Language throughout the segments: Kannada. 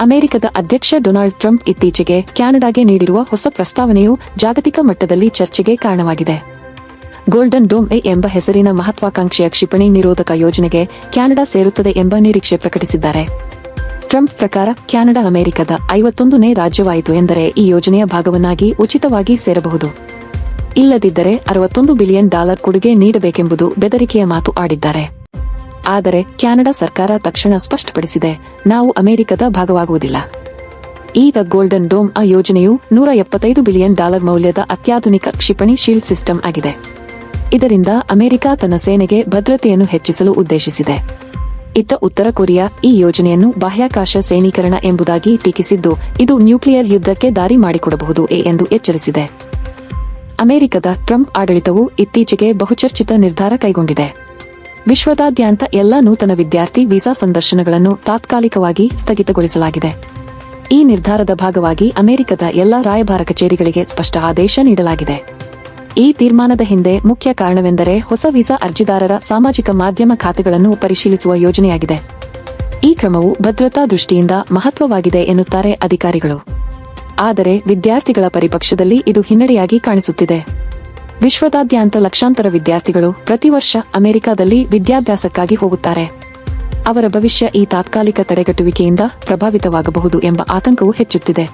ಅಮೆರಿಕದ ಅಧ್ಯಕ್ಷ ಡೊನಾಲ್ಡ್ ಟ್ರಂಪ್ ಇತ್ತೀಚೆಗೆ ಕ್ಯಾನಡಾಗೆ ನೀಡಿರುವ ಹೊಸ ಪ್ರಸ್ತಾವನೆಯು ಜಾಗತಿಕ ಮಟ್ಟದಲ್ಲಿ ಚರ್ಚೆಗೆ ಕಾರಣವಾಗಿದೆ. ಗೋಲ್ಡನ್ ಡೋಮ್ ಎ ಎಂಬ ಹೆಸರಿನ ಮಹತ್ವಾಕಾಂಕ್ಷೆಯ ಕ್ಷಿಪಣಿ ನಿರೋಧಕ ಯೋಜನೆಗೆ ಕ್ಯಾನಡಾ ಸೇರುತ್ತದೆ ಎಂಬ ನಿರೀಕ್ಷೆ ಪ್ರಕಟಿಸಿದ್ದಾರೆ. ಟ್ರಂಪ್ ಪ್ರಕಾರ ಕ್ಯಾನಡಾ ಅಮೆರಿಕದ ಐವತ್ತೊಂದನೇ ರಾಜ್ಯವಾಯಿತು ಎಂದರೆ ಈ ಯೋಜನೆಯ ಭಾಗವನ್ನಾಗಿ ಉಚಿತವಾಗಿ ಸೇರಬಹುದು. ಇಲ್ಲದಿದ್ದರೆ ಅರವತ್ತೊಂದು ಬಿಲಿಯನ್ ಡಾಲರ್ ಕೊಡುಗೆ ನೀಡಬೇಕೆಂಬುದು ಬೆದರಿಕೆಯ ಮಾತು ಆಡಿದ್ದಾರೆ. ಆದರೆ ಕ್ಯಾನಡಾ ಸರ್ಕಾರ ತಕ್ಷಣ ಸ್ಪಷ್ಟಪಡಿಸಿದೆ, ನಾವು ಅಮೆರಿಕದ ಭಾಗವಾಗುವುದಿಲ್ಲ. ಈಗ ಗೋಲ್ಡನ್ ಡೋಮ್ ಆ ಯೋಜನೆಯು ನೂರ ಎಪ್ಪತ್ತೈದು ಬಿಲಿಯನ್ ಡಾಲರ್ ಮೌಲ್ಯದ ಅತ್ಯಾಧುನಿಕ ಕ್ಷಿಪಣಿ ಶೀಲ್ಡ್ ಸಿಸ್ಟಮ್ ಆಗಿದೆ. ಇದರಿಂದ ಅಮೆರಿಕ ತನ್ನ ಸೇನೆಗೆ ಭದ್ರತೆಯನ್ನು ಹೆಚ್ಚಿಸಲು ಉದ್ದೇಶಿಸಿದೆ. ಇತ್ತ ಉತ್ತರ ಕೊರಿಯಾ ಈ ಯೋಜನೆಯನ್ನು ಬಾಹ್ಯಾಕಾಶ ಸೈನೀಕರಣ ಎಂಬುದಾಗಿ ಟೀಕಿಸಿದ್ದು, ಇದು ನ್ಯೂಕ್ಲಿಯರ್ ಯುದ್ಧಕ್ಕೆ ದಾರಿ ಮಾಡಿಕೊಡಬಹುದು ಎಂದು ಎಚ್ಚರಿಸಿದೆ. ಅಮೆರಿಕದ ಟ್ರಂಪ್ ಆಡಳಿತವು ಇತ್ತೀಚೆಗೆ ಬಹುಚರ್ಚಿತ ನಿರ್ಧಾರ ಕೈಗೊಂಡಿದೆ. ವಿಶ್ವದಾದ್ಯಂತ ಎಲ್ಲ ನೂತನ ವಿದ್ಯಾರ್ಥಿ ವೀಸಾ ಸಂದರ್ಶನಗಳನ್ನು ತಾತ್ಕಾಲಿಕವಾಗಿ ಸ್ಥಗಿತಗೊಳಿಸಲಾಗಿದೆ. ಈ ನಿರ್ಧಾರದ ಭಾಗವಾಗಿ ಅಮೆರಿಕದ ಎಲ್ಲ ರಾಯಭಾರ ಕಚೇರಿಗಳಿಗೆ ಸ್ಪಷ್ಟ ಆದೇಶ ನೀಡಲಾಗಿದೆ. ಈ ತೀರ್ಮಾನದ ಹಿಂದೆ ಮುಖ್ಯ ಕಾರಣವೆಂದರೆ ಹೊಸ ವೀಸಾ ಅರ್ಜಿದಾರರ ಸಾಮಾಜಿಕ ಮಾಧ್ಯಮ ಖಾತೆಗಳನ್ನು ಪರಿಶೀಲಿಸುವ ಯೋಜನೆಯಾಗಿದೆ. ಈ ಕ್ರಮವು ಭದ್ರತಾ ದೃಷ್ಟಿಯಿಂದ ಮಹತ್ವವಾಗಿದೆ ಎನ್ನುತ್ತಾರೆ ಅಧಿಕಾರಿಗಳು. ಆದರೆ ವಿದ್ಯಾರ್ಥಿಗಳ ಪರಿಪಕ್ಷದಲ್ಲಿ ಇದು ಹಿನ್ನಡೆಯಾಗಿ ಕಾಣಿಸುತ್ತಿದೆ. ವಿಶ್ವದಾದ್ಯಂತ ಲಕ್ಷಾಂತರ ವಿದ್ಯಾರ್ಥಿಗಳು ಪ್ರತಿ ವರ್ಷ ಅಮೆರಿಕದಲ್ಲಿ ವಿದ್ಯಾಭ್ಯಾಸಕ್ಕಾಗಿ ಹೋಗುತ್ತಾರೆ. ಅವರ ಭವಿಷ್ಯ ಈ ತಾತ್ಕಾಲಿಕ ತಡೆಗಟ್ಟುವಿಕೆಯಿಂದ ಪ್ರಭಾವಿತವಾಗಬಹುದು ಎಂಬ ಆತಂಕವು ಹೆಚ್ಚುತ್ತಿದೆ.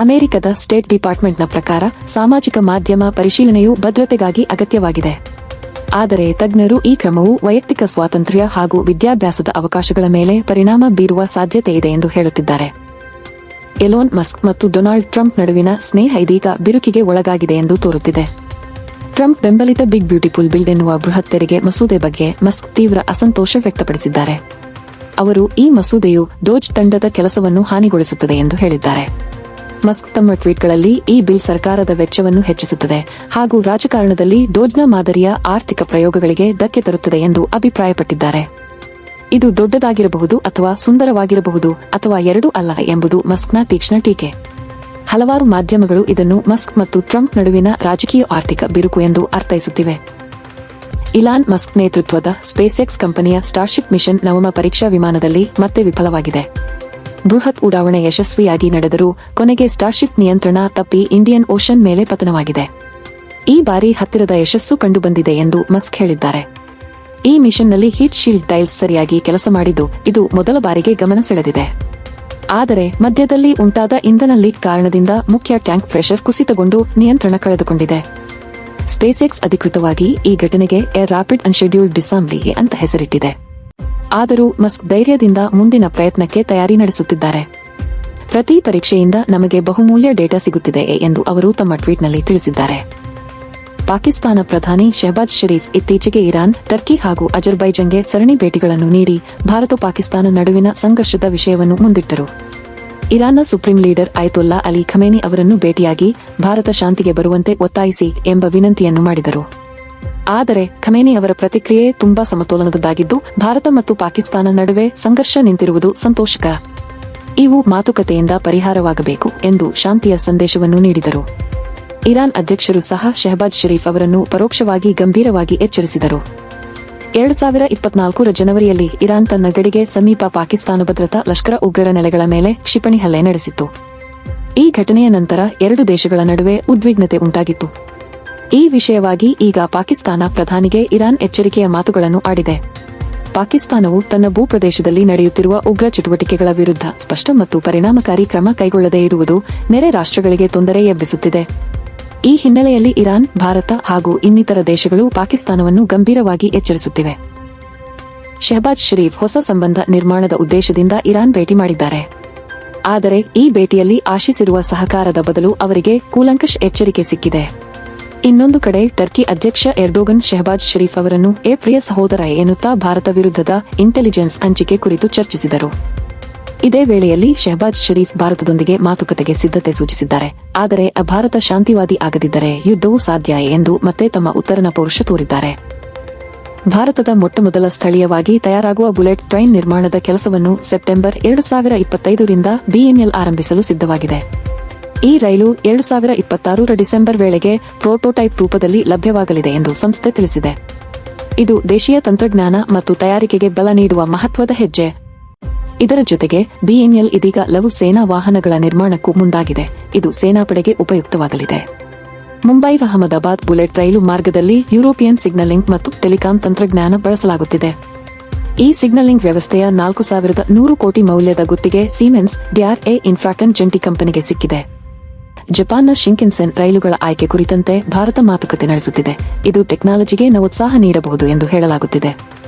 ಅಮೆರಿಕದ ಸ್ಟೇಟ್ ಡಿಪಾರ್ಟ್ಮೆಂಟ್ನ ಪ್ರಕಾರ ಸಾಮಾಜಿಕ ಮಾಧ್ಯಮ ಪರಿಶೀಲನೆಯು ಭದ್ರತೆಗಾಗಿ ಅಗತ್ಯವಾಗಿದೆ. ಆದರೆ ತಜ್ಞರು ಈ ಕ್ರಮವು ವೈಯಕ್ತಿಕ ಸ್ವಾತಂತ್ರ್ಯ ಹಾಗೂ ವಿದ್ಯಾಭ್ಯಾಸದ ಅವಕಾಶಗಳ ಮೇಲೆ ಪರಿಣಾಮ ಬೀರುವ ಸಾಧ್ಯತೆ ಇದೆ ಎಂದು ಹೇಳುತ್ತಿದ್ದಾರೆ. ಎಲೋನ್ ಮಸ್ಕ್ ಮತ್ತು ಡೊನಾಲ್ಡ್ ಟ್ರಂಪ್ ನಡುವಿನ ಸ್ನೇಹ ಇದೀಗ ಬಿರುಕಿಗೆ ಒಳಗಾಗಿದೆ ಎಂದು ತೋರುತ್ತಿದೆ. ಟ್ರಂಪ್ ಬೆಂಬಲಿತ ಬಿಗ್ ಬ್ಯೂಟಿಫುಲ್ ಬಿಲ್ಡ್ ಎನ್ನುವ ಬೃಹತ್ ತೆರಿಗೆ ಮಸೂದೆ ಬಗ್ಗೆ ಮಸ್ಕ್ ತೀವ್ರ ಅಸಂತೋಷ ವ್ಯಕ್ತಪಡಿಸಿದ್ದಾರೆ. ಅವರು ಈ ಮಸೂದೆಯು ಡೋಜ್ ತಂಡದ ಕೆಲಸವನ್ನು ಹಾನಿಗೊಳಿಸುತ್ತದೆ ಎಂದು ಹೇಳಿದ್ದಾರೆ. ಮಸ್ಕ್ ತಮ್ಮ ಟ್ವೀಟ್ಗಳಲ್ಲಿ ಈ ಬಿಲ್ ಸರ್ಕಾರದ ವೆಚ್ಚವನ್ನು ಹೆಚ್ಚಿಸುತ್ತದೆ ಹಾಗೂ ರಾಜಕಾರಣದಲ್ಲಿ ಡೋಜ್ನ ಮಾದರಿಯ ಆರ್ಥಿಕ ಪ್ರಯೋಗಗಳಿಗೆ ಧಕ್ಕೆ ತರುತ್ತದೆ ಎಂದು ಅಭಿಪ್ರಾಯಪಟ್ಟಿದ್ದಾರೆ. ಇದು ದೊಡ್ಡದಾಗಿರಬಹುದು ಅಥವಾ ಸುಂದರವಾಗಿರಬಹುದು ಅಥವಾ ಎರಡೂ ಅಲ್ಲ ಎಂಬುದು ಮಸ್ಕ್ನ ತೀಕ್ಷ್ಣ ಟೀಕೆ. ಹಲವಾರು ಮಾಧ್ಯಮಗಳು ಇದನ್ನು ಮಸ್ಕ್ ಮತ್ತು ಟ್ರಂಪ್ ನಡುವಿನ ರಾಜಕೀಯ ಆರ್ಥಿಕ ಬಿರುಕು ಎಂದು ಅರ್ಥೈಸುತ್ತಿವೆ. ಇಲಾನ್ ಮಸ್ಕ್ ನೇತೃತ್ವದ ಸ್ಪೇಸ್ಎಕ್ಸ್ ಕಂಪನಿಯ ಸ್ಟಾರ್ಶಿಪ್ ಮಿಷನ್ ನವಮ ಪರೀಕ್ಷಾ ವಿಮಾನದಲ್ಲಿ ಮತ್ತೆ ವಿಫಲವಾಗಿದೆ. ಬೃಹತ್ ಉಡಾವಣೆ ಯಶಸ್ವಿಯಾಗಿ ನಡೆದರೂ ಕೊನೆಗೆ ಸ್ಟಾರ್ಶಿಪ್ ನಿಯಂತ್ರಣ ತಪ್ಪಿ ಇಂಡಿಯನ್ ಓಷನ್ ಮೇಲೆ ಪತನವಾಗಿದೆ. ಈ ಬಾರಿ ಹತ್ತಿರದ ಯಶಸ್ಸು ಕಂಡುಬಂದಿದೆ ಎಂದು ಮಸ್ಕ್ ಹೇಳಿದ್ದಾರೆ. ಈ ಮಿಷನ್ನಲ್ಲಿ ಹೀಟ್ ಶೀಲ್ಡ್ ಟೈಲ್ಸ್ ಸರಿಯಾಗಿ ಕೆಲಸ ಮಾಡಿದ್ದು ಇದು ಮೊದಲ ಬಾರಿಗೆ ಗಮನ ಸೆಳೆದಿದೆ. ಆದರೆ ಮಧ್ಯದಲ್ಲಿ ಉಂಟಾದ ಇಂಧನ ಲೀಕ್ ಕಾರಣದಿಂದ ಮುಖ್ಯ ಟ್ಯಾಂಕ್ ಪ್ರೆಷರ್ ಕುಸಿತಗೊಂಡು ನಿಯಂತ್ರಣ ಕಳೆದುಕೊಂಡಿದೆ. ಸ್ಪೇಸ್ಎಕ್ಸ್ ಅಧಿಕೃತವಾಗಿ ಈ ಘಟನೆಗೆ ಎ ರಾಪಿಡ್ ಅನ್ಶೆಡ್ಯೂಲ್ಡ್ ಡಿಸಾಂಬ್ಲಿ ಅಂತ ಹೆಸರಿಟ್ಟಿದೆ. ಆದರೂ ಮಸ್ಕ್ ಧೈರ್ಯದಿಂದ ಮುಂದಿನ ಪ್ರಯತ್ನಕ್ಕೆ ತಯಾರಿ ನಡೆಸುತ್ತಿದ್ದಾರೆ. ಪ್ರತಿ ಪರೀಕ್ಷೆಯಿಂದ ನಮಗೆ ಬಹುಮೂಲ್ಯ ಡೇಟಾ ಸಿಗುತ್ತಿದೆ ಎಂದು ಅವರು ತಮ್ಮ ಟ್ವೀಟ್ನಲ್ಲಿ ತಿಳಿಸಿದ್ದಾರೆ. ಪಾಕಿಸ್ತಾನ ಪ್ರಧಾನಿ ಶೆಹಬಾಜ್ ಶರೀಫ್ ಇತ್ತೀಚೆಗೆ ಇರಾನ್, ಟರ್ಕಿ ಹಾಗೂ ಅಜರ್ಬೈಜನ್ಗೆ ಸರಣಿ ಭೇಟಿಗಳನ್ನು ನೀಡಿ ಭಾರತ ಪಾಕಿಸ್ತಾನ ನಡುವಿನ ಸಂಘರ್ಷದ ವಿಷಯವನ್ನು ಮುಂದಿಟ್ಟರು. ಇರಾನ್ನ supreme leader Ayatollah Ali Khamenei ಅವರನ್ನು ಭೇಟಿಯಾಗಿ ಭಾರತ ಶಾಂತಿಗೆ ಬರುವಂತೆ ಒತ್ತಾಯಿಸಿ ಎಂಬ ವಿನಂತಿಯನ್ನು ಮಾಡಿದರು. ಆದರೆ ಖಮೇನಿ ಅವರ ಪ್ರತಿಕ್ರಿಯೆ ತುಂಬಾ ಸಮತೋಲನದ್ದಾಗಿದ್ದು ಭಾರತ ಮತ್ತು ಪಾಕಿಸ್ತಾನ ನಡುವೆ ಸಂಘರ್ಷ ನಿಂತಿರುವುದು ಸಂತೋಷಕ. ಇವು ಮಾತುಕತೆಯಿಂದ ಪರಿಹಾರವಾಗಬೇಕು ಎಂದು ಶಾಂತಿಯ ಸಂದೇಶವನ್ನು ನೀಡಿದರು. ಇರಾನ್ ಅಧ್ಯಕ್ಷರು ಸಹ ಶೆಹಬಾಜ್ ಶರೀಫ್ ಅವರನ್ನು ಪರೋಕ್ಷವಾಗಿ ಗಂಭೀರವಾಗಿ ಎಚ್ಚರಿಸಿದರು. ಎರಡು ಸಾವಿರ ಇಪ್ಪತ್ನಾಲ್ಕರ ಜನವರಿಯಲ್ಲಿ ಇರಾನ್ ತನ್ನ ಗಡಿಗೆ ಸಮೀಪ ಪಾಕಿಸ್ತಾನ ಭದ್ರತಾ ಲಷ್ಕರ ಉಗ್ರರ ನೆಲೆಗಳ ಮೇಲೆ ಕ್ಷಿಪಣಿ ಹಲ್ಲೆ ನಡೆಸಿತ್ತು. ಈ ಘಟನೆಯ ನಂತರ ಎರಡು ದೇಶಗಳ ನಡುವೆ ಉದ್ವಿಗ್ನತೆ ಉಂಟಾಗಿತ್ತು. ಈ ವಿಷಯವಾಗಿ ಈಗ ಪಾಕಿಸ್ತಾನ ಪ್ರಧಾನಿಗೆ ಇರಾನ್ ಎಚ್ಚರಿಕೆಯ ಮಾತುಗಳನ್ನು ಆಡಿದೆ. ಪಾಕಿಸ್ತಾನವು ತನ್ನ ಭೂಪ್ರದೇಶದಲ್ಲಿ ನಡೆಯುತ್ತಿರುವ ಉಗ್ರ ಚಟುವಟಿಕೆಗಳ ವಿರುದ್ಧ ಸ್ಪಷ್ಟ ಮತ್ತು ಪರಿಣಾಮಕಾರಿ ಕ್ರಮ ಕೈಗೊಳ್ಳದೇ ಇರುವುದು ನೆರೆ ರಾಷ್ಟ್ರಗಳಿಗೆ ತೊಂದರೆ ಎಬ್ಬಿಸುತ್ತಿದೆ. ಈ ಹಿನ್ನೆಲೆಯಲ್ಲಿ ಇರಾನ್, ಭಾರತ ಹಾಗೂ ಇನ್ನಿತರ ದೇಶಗಳು ಪಾಕಿಸ್ತಾನವನ್ನು ಗಂಭೀರವಾಗಿ ಎಚ್ಚರಿಸುತ್ತಿವೆ. ಶಹಬಾಜ್ ಶರೀಫ್ ಹೊಸ ಸಂಬಂಧ ನಿರ್ಮಾಣದ ಉದ್ದೇಶದಿಂದ ಇರಾನ್ ಭೇಟಿ ಮಾಡಿದ್ದಾರೆ. ಆದರೆ ಈ ಭೇಟಿಯಲ್ಲಿ ಆಶಿಸಿರುವ ಸಹಕಾರದ ಬದಲು ಅವರಿಗೆ ಕೂಲಂಕಷ್ ಎಚ್ಚರಿಕೆ ಸಿಕ್ಕಿದೆ. ಇನ್ನೊಂದು ಕಡೆ ಟರ್ಕಿ ಅಧ್ಯಕ್ಷ ಎರ್ಡೋಗನ್ ಶಹಬಾಜ್ ಶರೀಫ್ ಅವರನ್ನು ಎ ಪ್ರಿಯ ಸಹೋದರ ಎನ್ನುತ್ತಾ ಭಾರತ ವಿರುದ್ಧದ ಇಂಟೆಲಿಜೆನ್ಸ್ ಹಂಚಿಕೆ ಕುರಿತು ಚರ್ಚಿಸಿದರು. ಇದೇ ವೇಳೆಯಲ್ಲಿ ಶಹಬಾಜ್ ಶರೀಫ್ ಭಾರತದೊಂದಿಗೆ ಮಾತುಕತೆಗೆ ಸಿದ್ಧತೆ ಸೂಚಿಸಿದ್ದಾರೆ. ಆದರೆ ಭಾರತ ಶಾಂತಿವಾದಿ ಆಗದಿದ್ದರೆ ಯುದ್ಧವೂ ಸಾಧ್ಯ ಎಂದು ಮತ್ತೆ ತಮ್ಮ ಉತ್ತರನ ಪೌರುಷ ತೋರಿದ್ದಾರೆ. ಭಾರತದ ಮೊಟ್ಟಮೊದಲ ಸ್ಥಳೀಯವಾಗಿ ತಯಾರಾಗುವ ಬುಲೆಟ್ ಟ್ರೈನ್ ನಿರ್ಮಾಣದ ಕೆಲಸವನ್ನು ಸೆಪ್ಟೆಂಬರ್ ಎರಡು ಸಾವಿರ ಇಪ್ಪತ್ತೈದರಿಂದ ಬಿಎನ್ಎಲ್ ಆರಂಭಿಸಲು ಸಿದ್ಧವಾಗಿದೆ. ಈ ರೈಲು ಎರಡು ಸಾವಿರ ಇಪ್ಪತ್ತಾರರ ಡಿಸೆಂಬರ್ ವೇಳೆಗೆ ಪ್ರೋಟೋಟೈಪ್ ರೂಪದಲ್ಲಿ ಲಭ್ಯವಾಗಲಿದೆ ಎಂದು ಸಂಸ್ಥೆ ತಿಳಿಸಿದೆ. ಇದು ದೇಶೀಯ ತಂತ್ರಜ್ಞಾನ ಮತ್ತು ತಯಾರಿಕೆಗೆ ಬಲ ನೀಡುವ ಮಹತ್ವದ ಹೆಜ್ಜೆ. ಇದರ ಜೊತೆಗೆ ಬಿಎಂಎಲ್ ಇದೀಗ ಲಘು ಸೇನಾ ವಾಹನಗಳ ನಿರ್ಮಾಣಕ್ಕೂ ಮುಂದಾಗಿದೆ. ಇದು ಸೇನಾಪಡೆಗೆ ಉಪಯುಕ್ತವಾಗಲಿದೆ. ಮುಂಬೈ ಅಹಮದಾಬಾದ್ ಬುಲೆಟ್ ರೈಲು ಮಾರ್ಗದಲ್ಲಿ ಯುರೋಪಿಯನ್ ಸಿಗ್ನಲಿಂಗ್ ಮತ್ತು ಟೆಲಿಕಾಂ ತಂತ್ರಜ್ಞಾನ ಬಳಸಲಾಗುತ್ತಿದೆ. ಈ ಸಿಗ್ನಲಿಂಗ್ ವ್ಯವಸ್ಥೆಯ ನಾಲ್ಕು ಸಾವಿರದ ನೂರು ಕೋಟಿ ಮೌಲ್ಯದ ಗುತ್ತಿಗೆ ಸೀಮೆನ್ಸ್ ಡಿಆರ್ಎ ಇನ್ಫ್ರಾಕನ್ ಜಂಟಿ ಕಂಪನಿಗೆ ಸಿಕ್ಕಿದೆ. ಜಪಾನ್ನ ಶಿಂಕಿನ್ಸೆನ್ ರೈಲುಗಳ ಆಯ್ಕೆ ಕುರಿತಂತೆ ಭಾರತ ಮಾತುಕತೆ ನಡೆಸುತ್ತಿದೆ. ಇದು ಟೆಕ್ನಾಲಜಿಗೆ ನವೋತ್ಸಾಹ ನೀಡಬಹುದು ಎಂದು ಹೇಳಲಾಗುತ್ತಿದೆ.